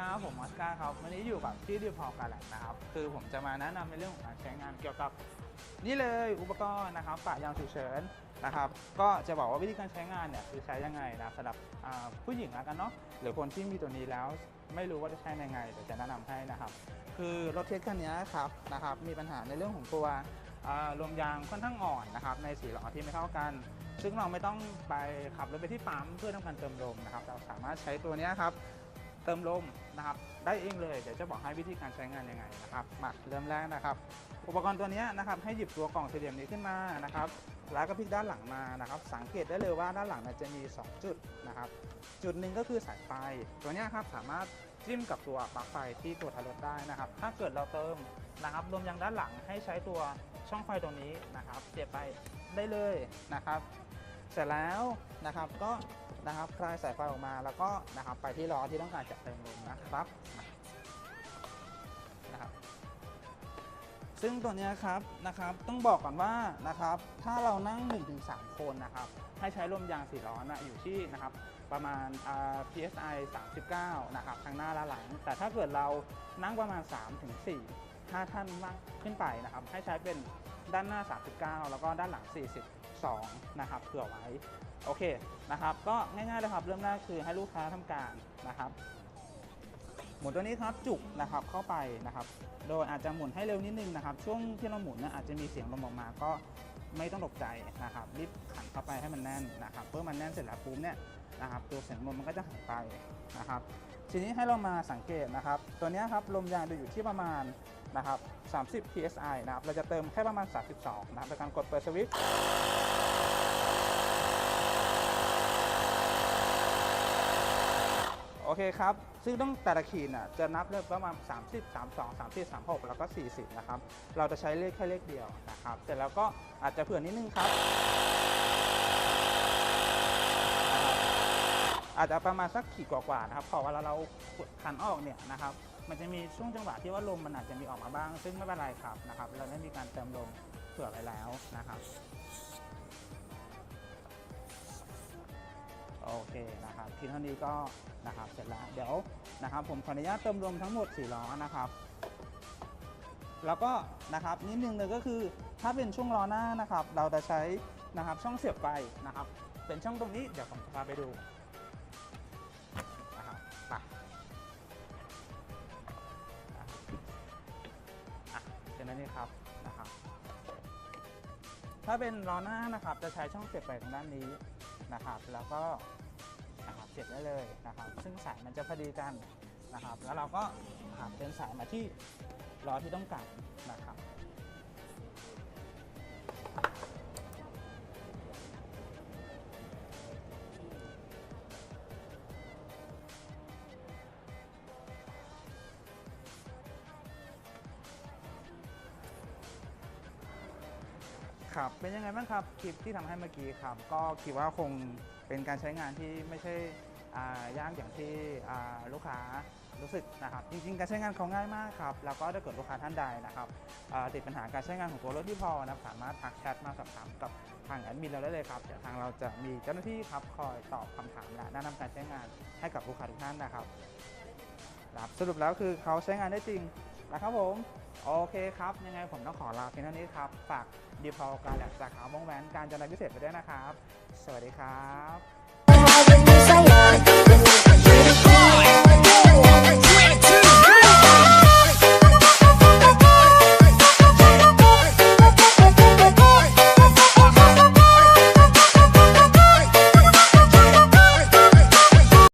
ครับผมออสการ์ครับวันนี้อยู่กับที่ดีพอกาแลนนะครับ คือผมจะมาแนะนำในเรื่องของการใช้งานเกี่ยวกับนี่เลยอุปกรณ์นะครับปะยางฉุกเฉินนะครับ ก็จะบอกว่าวิธีการใช้งานเนี่ยคือใช้ยังไงนะสำหรับผู้หญิงแล้วกันเนาะหรือคนที่มีตัวนี้แล้วไม่รู้ว่าจะใช้ยังไงเดี๋ยวจะแนะนำให้นะครับ คือรถเทสคันนี้ครับนะครับ มีปัญหาในเรื่องของตัวลมยางค่อนข้างอ่อนนะครับ ในสีล้อที่ไม่เท่ากัน ซึ่งเราไม่ต้องไปขับรถไปที่ปั๊มเพื่อทำการเติมลมนะครับ เราสามารถใช้ตัวนี้ครับ เติมลมนะครับได้เองเลยเดี๋ยวจะบอกให้วิธีการใช้งานยังไงนะครับมาเริ่มแรกนะครับ อุปกรณ์ตัวนี้นะครับให้หยิบตัวกล่องสี่เหลี่ยมนี้ขึ้นมานะครับแล้วก็พลิกด้านหลังมานะครับ สังเกตได้เลยว่าด้านหลังจะมี 2 จุดนะครับ จุดหนึ่งก็คือสายไฟตัวนี้ครับสามารถจิ้มกับตัวปลั๊กไฟที่ตัวทายรถได้นะครับ ถ้าเกิดเราเติมนะครับรวมยางด้านหลังให้ใช้ตัวช่องไฟตรงนี้นะครับเสียบไปได้เลยนะครับ เสร็จแล้วนะครับก็นะครับคลายสายไฟออกมาแล้วก็นะครับไปที่ล้อที่ต้องการจะเติมลมนะครับนะครับซึ่งตัวเนี้ยครับนะครับต้องบอกก่อนว่านะครับถ้าเรานั่ง 1-3 คนนะครับให้ใช้ลมยางสี่ล้อนะอยู่ที่นะครับประมาณอ่า psi 39 นะครับทางหน้าและหลัง แต่ถ้าเกิดเรานั่งประมาณ 3-4 5 ท่านมากขึ้นไปนะครับให้ใช้เป็นด้านหน้า 39 แล้วก็ด้านหลัง 2 นะครับเผื่อไว้โอเคนะครับ ก็ง่ายๆเลยครับ เริ่มแรกคือให้ลูกค้าทำการนะครับหมุนตัวนี้ครับจุกนะครับเข้าไปนะครับ โดยอาจจะหมุนให้เร็วนิดนึงนะครับ ช่วงที่เราหมุนเนี่ยอาจจะมีเสียงลมออกมา ก็ ไม่ต้องตกใจนะครับรีบขันเข้าไปให้มันแน่นนะครับเพื่อมันแน่นเสร็จแล้วปุ๊บเนี่ยนะครับตัวเสียงลมมันก็จะหายไปนะครับทีนี้ให้เรามาสังเกตนะครับ ตัวนี้ครับลมยางจะอยู่ที่ประมาณนะครับ30 psi นะครับเราจะเติมแค่ประมาณ 32 นะครับโดยการกดเปิดสวิตช์ โอเคครับ ซึ่งต้องแต่ละขีดน่ะจะนับเลขประมาณ 30 32 34 36 แล้วก็ 40 นะครับ เราจะใช้เลขแค่เลขเดียวนะครับ เสร็จแล้วก็อาจจะเผื่อนิดนึงครับ อาจจะประมาณสักขีดกว่าๆนะครับ พอเวลาเราขันออกเนี่ยนะครับ มันจะมีช่วงจังหวะที่ว่าลมมันอาจจะมีออกมาบ้าง ซึ่งไม่เป็นไรครับนะครับ เราได้มีการเติมลมเผื่อไว้แล้วนะครับ โอเคนะครับทีเท่านี้ก็นะครับเสร็จแล้วเดี๋ยวนะครับผมขออนุญาตเติมลมทั้งหมด4ล้อนะครับ แล้วก็นะครับนิดนึงเลยก็คือถ้าเป็นช่วงล้อหน้านะครับ เราจะใช้นะครับช่องเสียบไฟนะครับ เป็นช่องตรงนี้เดี๋ยวผมจะพาไปดูนะครับไปอะเป็นอันนี้ครับนะครับ ถ้าเป็นล้อหน้านะครับจะใช้ช่องเสียบไปทางด้านนี้นะครับ แล้วก็นะครับเสียบได้เลยนะครับ ซึ่งสายมันจะพอดีกันนะครับ แล้วเราก็หักเป็นสายมาที่ล้อที่ต้องการนะครับ ครับ เป็นยังไงบ้างครับคลิปที่ทำให้เมื่อกี้ครับ ก็คิดว่าคงเป็นการใช้งานที่ไม่ใช่ยากอย่างที่ลูกค้ารู้สึกนะครับ จริงๆ การใช้งานเขาง่ายมากครับ แล้วก็ถ้าเกิดลูกค้าท่านใดนะครับติดปัญหาการใช้งานของตัวรถที่พอนะสามารถทักแชทมาสอบถามกับทางแอดมินเราได้เลยครับเดี๋ยวทางเราจะมีเจ้าหน้าที่ครับคอยตอบคำถามและแนะนำการใช้งานให้กับลูกค้าทุกท่านนะครับสรุปแล้วคือเขาใช้งานได้จริง นะครับผม โอเคครับ ยังไงผมต้องขอลาเพียงเท่านี้ครับ ฝากดีพอการแลกสาขาวงแหวนการจราพิเศษไปด้วยนะครับ สวัสดีครับ